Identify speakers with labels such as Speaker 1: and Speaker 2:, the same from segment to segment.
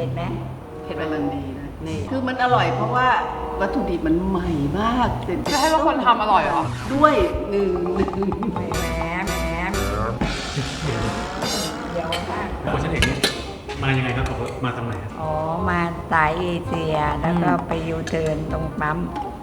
Speaker 1: ผ็ดไหม
Speaker 2: เผ็ดไหม
Speaker 3: กำลังดีนะ
Speaker 2: นี่
Speaker 3: คือมันอร่อยเพราะว่าวัตถุดิบมันใหม่มากเสร็จ
Speaker 2: จะให้ว่าคนทำอร่อยเหรอ
Speaker 3: ด้วยหนึ่งหนึ่ง
Speaker 1: แหมแหมแหมเดี๋ยวค่ะ
Speaker 4: โคชันเอกนี่มายังไงครับขับรถมาทางไหนครับ
Speaker 1: อ๋อ มาสายเอเชียแล้วก็ไปยูเทิร์นตรงปั๊ม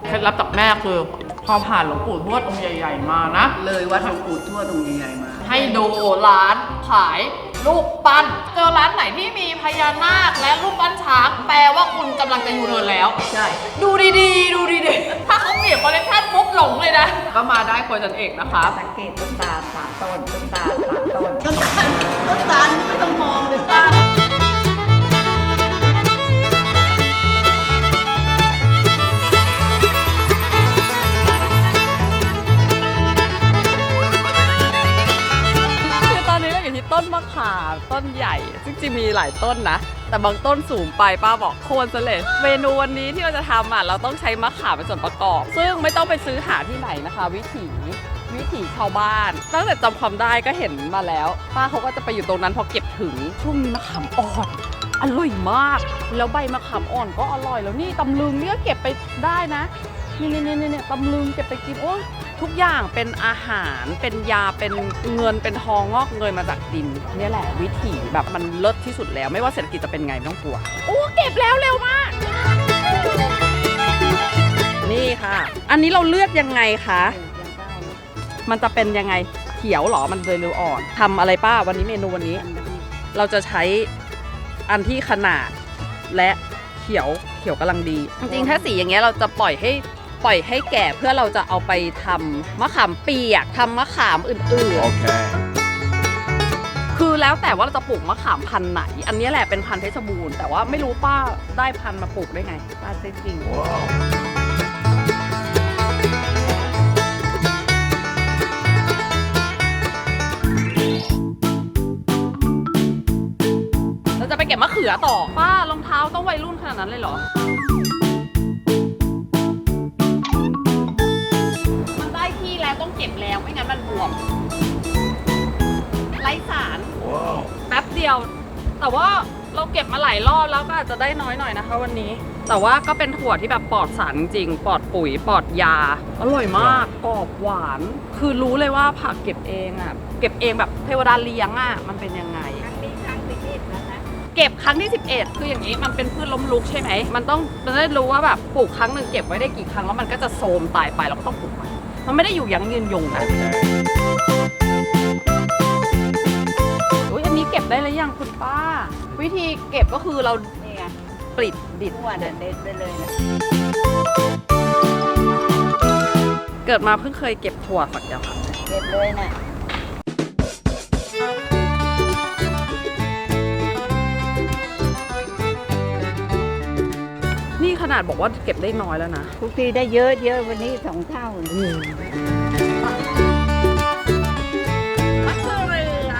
Speaker 2: เคล็ดลับจากแม่คือพอผ่านหลวงปู่ทวดองค์ใหญ่ ๆ มานะ
Speaker 3: เลยวัดหลวงปู่ทวดองค์ใหญ่ๆมา
Speaker 2: ให้ดูร้านขาย รูปปั้น เจอร้านไหนที่มีพญานาคและรูปปั้นช้างแปลว่าคุณกำลังจะยูเทิร์นแล้ว
Speaker 3: ใช่
Speaker 2: ดูดีๆ ดูดีๆ ถ้าเขาเปลี่ยนคอลเลคชันปุ๊บหลงเลยนะ ก็มาได้ครัวจันเอกนะคะ
Speaker 1: สังเกตต้นตาลสามต้นต้นตาลสามต้น
Speaker 3: ต้นตาลต้นตาลไม่ต้องมองเลยป้า
Speaker 2: ริงๆมีหลายต้นนะ แต่บางต้นสูงไปป้าบอกโคนซะเลยเมนูวันนี้ที่เราจะทำอะเราต้องใช้มะขามเป็นส่วนประกอบ ซึ่งไม่ต้องไปซื้อหาที่ไหนนะคะ วิถีวิถีชาวบ้าน ตั้งแต่จำความได้ก็เห็นมาแล้ว ป้าเขาก็จะไปอยู่ตรงนั้นพอเก็บถึงช่วงนี้มะขามอ่อนอร่อยมาก แล้วใบมะขามอ่อนก็อร่อยแล้วนี่ตำลึงเนี่ยเก็บไปได้นะนี่นี่นี่นี่ตำลึงเก็บไปกินโอ้ย ทุกอย่างเป็นอาหารเป็นยาเป็นเงินเป็นทองงอกเงยมาจากดินนี่แหละวิถีแบบมันเลิศที่สุดแล้ว ไม่ว่าเศรษฐกิจจะเป็นไงไม่ต้องกลัวโอ้เก็บแล้วเร็วมาก นี่ค่ะ อันนี้เราเลือกยังไงคะมันจะเป็นยังไงเขียวหรอมันเลยเร็วอ่อนทำอะไรป้าวันนี้เมนูวันนี้ เราจะใช้อันที่ขนาดและเขียวเขียวกำลังดี จริงๆถ้าสีอย่างเงี้ยเราจะปล่อยให้ ปล่อยให้แก่เพื่อเราจะเอาไปทำมะขามเปียกทำมะขามอื่นๆคือแล้วแต่ว่าเราจะปลูกมะขามพันธุ์ไหน อันนี้แหละเป็นพันธุ์เพชรบูรณ์แต่ว่าไม่รู้ป้าได้พันธุ์มาปลูกได้ไง
Speaker 1: ป้าซื้อจริง
Speaker 2: เราจะไปเก็บมะเขือต่อ ป้ารองเท้าต้องวัยรุ่นขนาดนั้นเลยเหรอ เก็บแล้วไม่งั้นมันบวมไร้สาร แป๊บเดียว แต่ว่าเราเก็บมาหลายรอบแล้วก็อาจจะได้น้อยหน่อยนะคะ วันนี้ แต่ว่าก็เป็นถั่วที่แบบปลอดสารจริงๆปลอดปุ๋ยปลอดยา อร่อยมากกรอบหวาน คือรู้เลยว่าผักเก็บเองอะ เก็บเองแบบเทวดาเลี้ยงอะ มันเป็นยังไง
Speaker 1: ครั้งนี้ครั้งที่เอ็ดแล้วนะ
Speaker 2: เก็บครั้งที่ 11 คืออย่างนี้มันเป็นพืชล้มลุกใช่ไหม มันต้องมันได้รู้ว่าแบบปลูกครั้งหนึ่งเก็บไว้ได้กี่ครั้งแล้วมันก็จะโทรมตายไปเราก็ต้องปลูกใหม่ มันไม่ได้อยู่ยั้งยืนยงนะอุ้ยอันนี้เก็บได้แล้วยังคุณป้า วิธีเก็บก็คือเรา
Speaker 1: นี่ไง
Speaker 2: ปลิดดิด
Speaker 1: ทั่วเด็ดเด็ดไปเลยนะ
Speaker 2: เกิดมาเพิ่งเคยเก็บถั่วฝักยาวค่ะ
Speaker 1: เก็บเลยน่ะ
Speaker 2: นี่ขนาดบอกว่าเก็บได้น้อยแล้วนะ
Speaker 1: ทุกทีได้เยอะเยอะวันนี้สองเท่า
Speaker 2: มะเขือเหลือ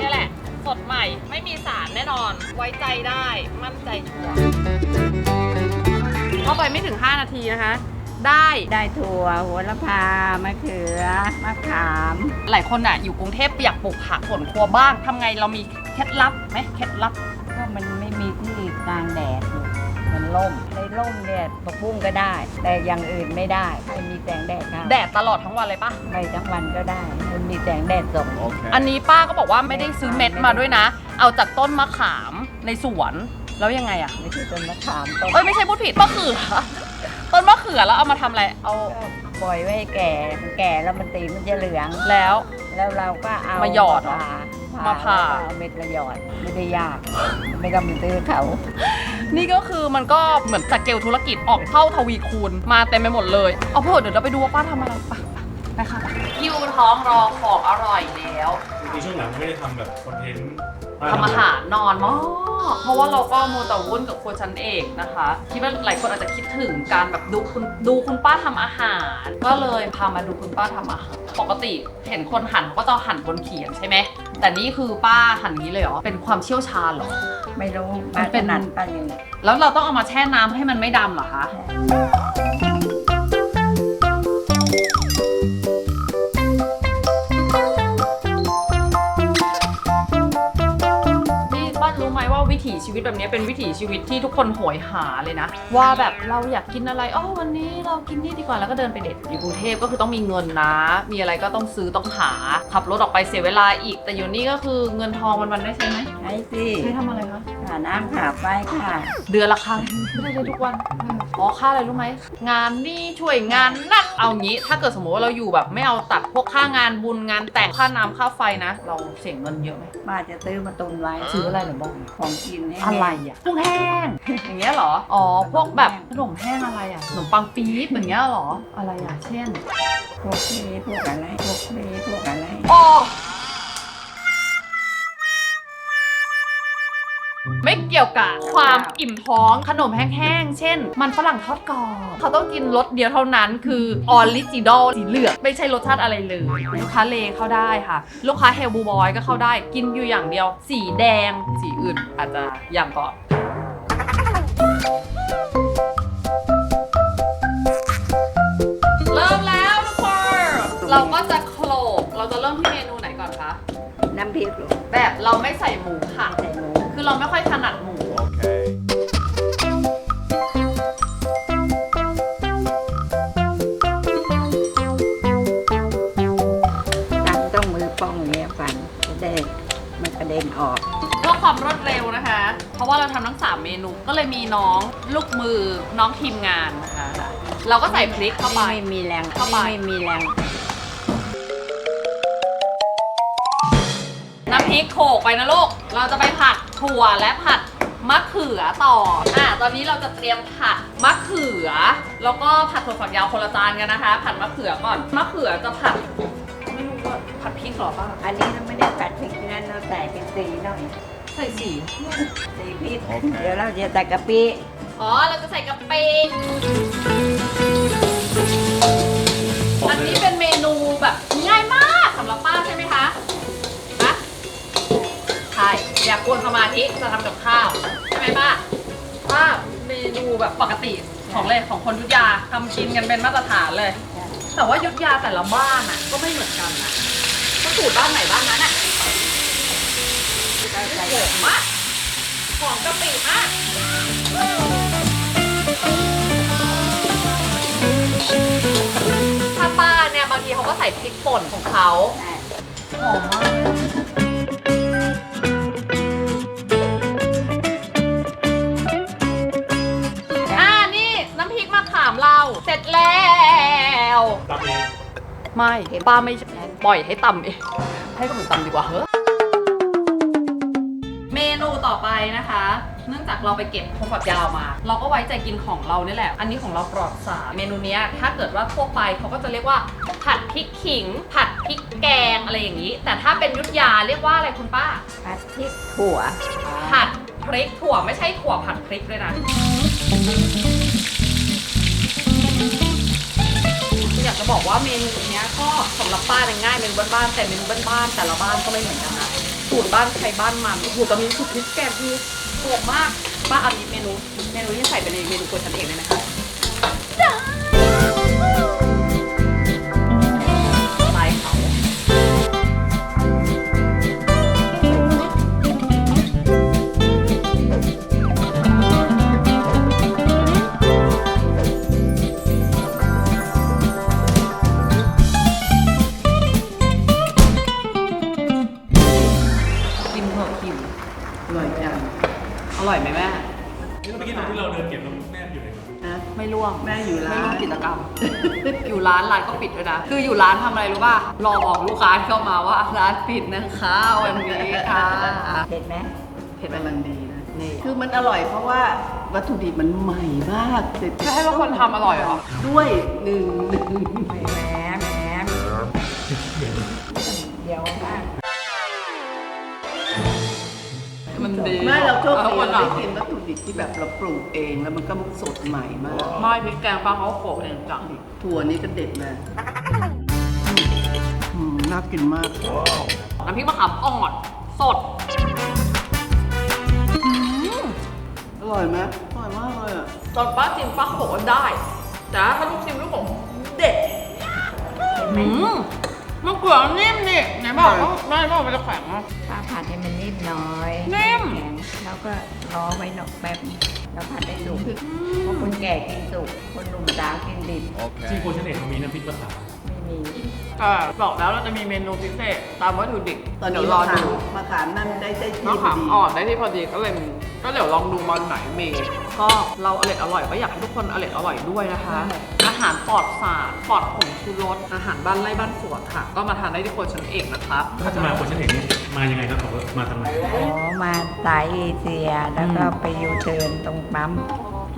Speaker 2: นี่แหละ สดใหม่ไม่มีสารแน่นอน ไว้ใจได้มั่นใจชัวร์เข้าไปไม่ถึง 5 นาทีนะคะ ได้
Speaker 1: ได้ถั่วโหัวละพามะเขือมะขาม
Speaker 2: หลายคนอะอยู่กรุงเทพอยากปลูกผักสวนครัวบ้างทำไงเรามีเคล็ดลับไหมเคล็ดลับ
Speaker 1: ก็มันไม่มีที่กลางแดดอยู่มันร่มในร่มเนี่ยปะปุ้งก็ได้ แต่อย่างอื่นไม่ได้ให้มีแสงแดดค่ะ
Speaker 2: แดดตลอดทั้งวันเลยปะ
Speaker 1: ไม่ทั้งวันก็ได้มันมีแสงแดดส่ง
Speaker 2: อันนี้ป้าก็บอกว่าไม่ได้ซื้อเม็ดมาด้วยนะ เอาจากต้นมะขามในสวนแล้วยังไงอะ
Speaker 1: ไม่ใช่ต้นมะขามต้น
Speaker 2: เอ้ยไม่ใช่พูดผิดมะเขือ ต้นมะเขือแล้วเอามาทำอะไร เอา
Speaker 1: ก็ปล่อยไว้ให้แก่มันแก่แล้วมันตีมันจะเหลือง
Speaker 2: แล้ว
Speaker 1: แล้วเราก็เอา
Speaker 2: มาหยอดเหรอ
Speaker 1: ผ่
Speaker 2: มาผ่า
Speaker 1: แล้วก็เอาเม็ดมาหยอดไม่ได้ยาก ไม่ต้องไปซื้อเขา
Speaker 2: นี่ก็คือมันก็เหมือนจากเกลธุรกิจออกเข้าทวีคูณมาเต็มไปหมดเลย เอาเถอะเดี๋ยวเราไปดูว่าป้าทำอะไรไปไปไปค่ะไปคิวท้องรอของอร่อยแล้ว
Speaker 4: ในช่วงหลังไม่ได้ทำแบบคอนเทนต์
Speaker 2: ทำอาหารนอนมากเพราะว่าเราก็มูแต่วุ่นกับครัวชั้นเอกนะคะคิดว่าหลายคนอาจจะคิดถึงการแบบดูคุณดูคุณป้าทำอาหาร ก็เลยพามาดูคุณป้าทำอาหาร ปกติเห็นคนหั่นก็จะหั่นบนเขียงใช่ไหมแต่นี่คือป้าหั่นอย่างนี้เลยเหรอเป็นความเชี่ยวชาญเหรอ
Speaker 1: ไม่รู้
Speaker 2: มันเป็น
Speaker 1: ถนัดป้าอย่างนี้
Speaker 2: แล้วเราต้องเอามาแช่น้ำให้มันไม่ดำเหรอคะ ถีชีวิตแบบนี้เป็นวิถีชีวิตที่ทุกคนโหยหาเลยนะ ว่าแบบเราอยากกินอะไรอ๋อวันนี้เรากินนี่ดีกว่าแล้วก็เดินไปเด็ดอยู่กรุงเทพก็คือต้องมีเงินนะ มีอะไรก็ต้องซื้อต้องหาขับรถออกไปเสียเวลาอีก แต่อยู่นี่ก็คือเงินทองวันๆได้ใช่ไหม
Speaker 1: ใช่สิ
Speaker 2: ใช้ทำอะไรคะ
Speaker 1: ค่า น้ำค่าไฟค่ะ
Speaker 2: เดือนละครั้งไม่ได้เลยทุกวันอ๋อค่าอะไรรู้ไหมงานนี่ช่วยงานนั่นเอางี้ ถ้าเกิดสมมติว่าเราอยู่แบบไม่เอาตัดพวกค่างานบุญงานแต่งค่าน้ำค่าไฟนะ เราเสียเงินเยอะไหม
Speaker 1: ป้าจะซื้อมาตุนไว้
Speaker 2: ซื้ออะไรหรือบอก
Speaker 1: ของกินให้
Speaker 2: อะไรอะกุ้งแห้ง อย่างเงี้ยเหรออ๋อพวกแบบขนมแห้งอะไรอะขนมปังปี๊บอย่างเงี้ยเหรออะไรอะเช่น
Speaker 1: พวกเพพวกอะไร พวกเพพวกอะไร
Speaker 2: อ๋อ กี่ยวกับความอิ่มท้องขนมแห้งๆ เช่น มันฝรั่งทอดกรอบเขาต้องกินรสเดียวเท่านั้นคือออริจินอลสีเหลืองไม่ใช่รสชาติอะไรเลย ลูกค้าเลเข้าได้ค่ะ ลูกค้าเฮลบูบอยก็เข้าได้กินอยู่อย่างเดียว สีแดงสีอื่นอาจจะอย่างก่อนเริ่มแล้วทุกคนเราก็จะโขลกเราจะเริ่มที่เมนูไหนก่อนคะ
Speaker 1: น้ำพริกลูก
Speaker 2: แบบเราไม่ใส่หมูค่ะ
Speaker 1: ใส่หมู
Speaker 2: คือ เราไม่ค่อยถนัดหมู
Speaker 1: ตำต้องมือป้องอย่างเงี้ยฟันจะได้มันกระเด็นออก
Speaker 2: เพื่อความรวดเร็วนะคะ เพราะว่าเราทำทั้ง 3 เมนูก็เลยมีน้องลูกมือน้องทีมงานนะคะ เราก็ใส่พริกเข้าไป
Speaker 1: นี่ไม่มีแรง
Speaker 2: เข้าไป
Speaker 1: นี่ไม่มีแรง
Speaker 2: น้ำพริกโขลกไปนะลูก เราจะไปผัด ถั่วและผัดมะเขือต่อ อะ ตอนนี้เราจะเตรียมผัดมะเขือ แล้วก็ผัดถั่วฝักยาวคนละจานกันนะคะ ผัดมะเขือก่อน มะเขือจะผัด ไม่รู้ว่าผัดพริกเหรอป้า
Speaker 1: อันนี้เราไม่ได้ผัดพริกนั้นเราใส่เป็นสีหน่อย
Speaker 2: ใส่สี
Speaker 1: สีพริก เดี๋ยวเราจะใส่กะปิ
Speaker 2: อ๋อ เราจะใส่กะปิ แบบปกติของเลยของคนยุทธยาทำกินกันเป็นมาตรฐานเลย แต่ว่ายุทธยาแต่ละบ้านอะ ก็ไม่เหมือนกันนะก็สูตรบ้านไหนบ้านนั้นอะหดมมากหอมกะปิมากถ้าป้าเนี่ยบางทีเขาก็ใส่พริกป่นของเขาหอมมาก แล้ว
Speaker 4: ตำเอง
Speaker 2: ไม่ป้าไม่ปล่อยให้ตำเองให้คนอื่นตำดีกว่าเฮ้เมนูต่อไปนะคะ เนื่องจากเราไปเก็บถั่วฝักยาวมา เราก็ไว้ใจกินของเรานี่แหละ อันนี้ของเราปลอดสารเมนูเนี้ยถ้าเกิดว่าทั่วไปเขาก็จะเรียกว่า ผัดพริกขิง ผัดพริกแกงอะไรอย่างนี้ แต่ถ้าเป็นยุทธยาเรียกว่าอะไรคุณป้า
Speaker 1: ผัดพริกถั่ว
Speaker 2: ผัดพริกถั่วไม่ใช่ถั่วผัดพริกด้วยนะ จะบอกว่าเมนูเนี้ยก็สำหรับป้าเนี่ยง่ายเมนูบ้านๆแต่เมนูบ้านๆแต่ละบ้านก็ไม่เหมือนกันนะสูตรบ้านใครบ้านมันโอ้โหตอนนี้สูตรพริกแกงคือโหดมากป้าเอานี้เมนูเมนูที่ใส่ไปในเมนูคนฉันเองเลยนะคะ
Speaker 3: ร่อย
Speaker 2: ไหมแม่
Speaker 4: เมื่อกี้ตอนที่เราเดินเก็บเราแม่อยู่ไหนครับ
Speaker 3: นะ
Speaker 2: ไม่ร่วง
Speaker 3: แม่อยู่ร้าน
Speaker 2: ไม่ร่วมกิจกรรม อยู่ร้านร้านก็ปิดด้วยนะ คืออยู่ร้านทำอะไรรู้ป่ะ รอบอกลูกค้าที่เข้ามาว่าร้านปิดนะคะวันนี้ค่ะ
Speaker 1: เผ็ดไหม
Speaker 2: เผ็ดไหม
Speaker 3: กำลังดีนะ
Speaker 2: นี่
Speaker 3: คือมันอร่อยเพราะว่าวัตถุดิบมันใหม่มากเสร็จ
Speaker 2: จะให้ว่าคนทำอร่อยเหรอ
Speaker 3: ด้วยหนึ่งหนึ่ง
Speaker 1: แหมแหมเดี๋ยวบ้า
Speaker 2: มันดี
Speaker 3: ไม่เราโชคดี
Speaker 2: อ
Speaker 3: เรา
Speaker 2: ร่อย
Speaker 3: ได้กินวัตถุดิบที่แบบเราปลูกเองแล้วมันก็สดใหม่มาก
Speaker 2: ไม่พริกแกงป้าเขาโขลกเองจัง
Speaker 3: ถั่วนี้ก็เด็ดนะอืมน่ากินมาก
Speaker 2: น้ำพริกมะขามอ่อนสดอืม
Speaker 3: อร่อยไหมอร่อยมากเลยอะ
Speaker 2: ตอนป้าชิมป้าเขาบอกว่าได้แต่ถ้าลูกชิมลูกบอกเด็ด
Speaker 1: เห็นไหม
Speaker 2: อืม มันกเผือกนิ่มนี่ไหนบอกว่าไม่บอกมันจะแข็งอะ
Speaker 1: ถ้าผัดให้มันนิ่มหน้อย
Speaker 2: นิ่ม
Speaker 1: แข็งแล้วก็รอไว้หนอกแป๊บแล้วผัดได้สุกเพราะคนแก่กินสุก คนหนุ่มสาวกินดิบ
Speaker 4: ที่โคชันเอกเขามีน้ำพริกมะขาม
Speaker 1: ไม่มี
Speaker 2: อ่าบอกแล้วเราจะมีเมนูพิเศษตามวัตถุดิบ
Speaker 3: ตอน
Speaker 2: เดี๋
Speaker 3: นี้
Speaker 2: ยวรอ
Speaker 3: มะขาม
Speaker 2: ดู
Speaker 3: มะขามนั่นได้ได้ที่
Speaker 2: มะ
Speaker 3: พอ
Speaker 2: ขาม
Speaker 3: ดี
Speaker 2: อ่อนได้ที่พอดีก็เลยมีก็เดี๋ยวลองดูมันไหนมีก็เราอร่อยอร่อยก็อยากให้ทุกคนอร่อยอร่อยด้วยนะคะอา หารปลอดสารปลอดผงชูรสอาหารบ้านไร่บ้านสวนค่ะ ก็มาทานได้ที่ครัวชั้นเอกนะคะ
Speaker 4: ถ้าจะมาโคชันเอกนี่มายังไงครับเขามาทางไหน
Speaker 1: อ๋อมาสายเอเชียแล้วก็ไปยูเทิร์นตรงปั๊ม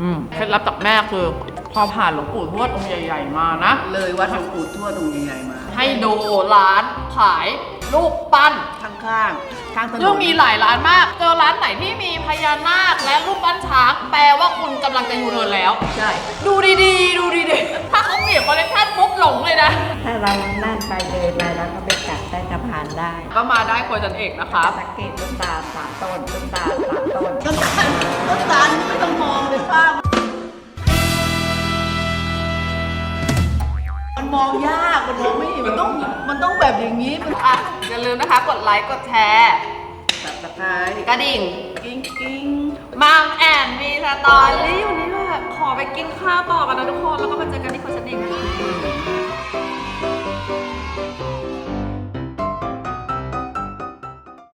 Speaker 2: อืมเคล็ดลับจากแม่คือพอผ่านหลวงปู่ทวดองค์ใหญ่ ๆ มานะ
Speaker 3: เลยวัดหลวงปู่ทวดตรงใหญ่ๆมา
Speaker 2: ให้ดูร้านขายรูปปั้น
Speaker 3: ข้างๆข้างถนน
Speaker 2: ซึ่งมีหลายร้านมาก เจอร้านไหนที่มีพญานาคและรูปปั้นช้าง แปลว่าคุณกำลังจะยูเทิร์นแล้ว
Speaker 3: ใช่
Speaker 2: ดูดีๆ ดูดีๆ ถ้าเขาเปลี่ยนคอลเลคชันปุ๊บหลงเลยนะ
Speaker 1: ถ้าเรานั่นไปเลยไปแล้วก็ไปกัดใต้สะพานได้
Speaker 2: ก็มาได้ครัวจันเอกนะคะ
Speaker 1: สังเกตต้นตาลสามต้นต้นตาลสามต้น
Speaker 3: ต้นตาลต้นตาลไม่ต้องมองเลยป้า มันมองยากมันมองไม่เห็นมันต้องมันต้องแบบอย่างนี้มัน
Speaker 2: อะอย่าลืมนะคะ กดไลค์ กดแชร์
Speaker 3: ตัดตะไคร้
Speaker 2: กระดิ่ง
Speaker 3: กิ้งกิ้ง
Speaker 2: มัมแอนมีสตอรี่วันนี้แบบขอไปกินข้าวต่อกันนะทุกคน แล้วก็มาเจอกันที่ครัวจันเอกนะคะ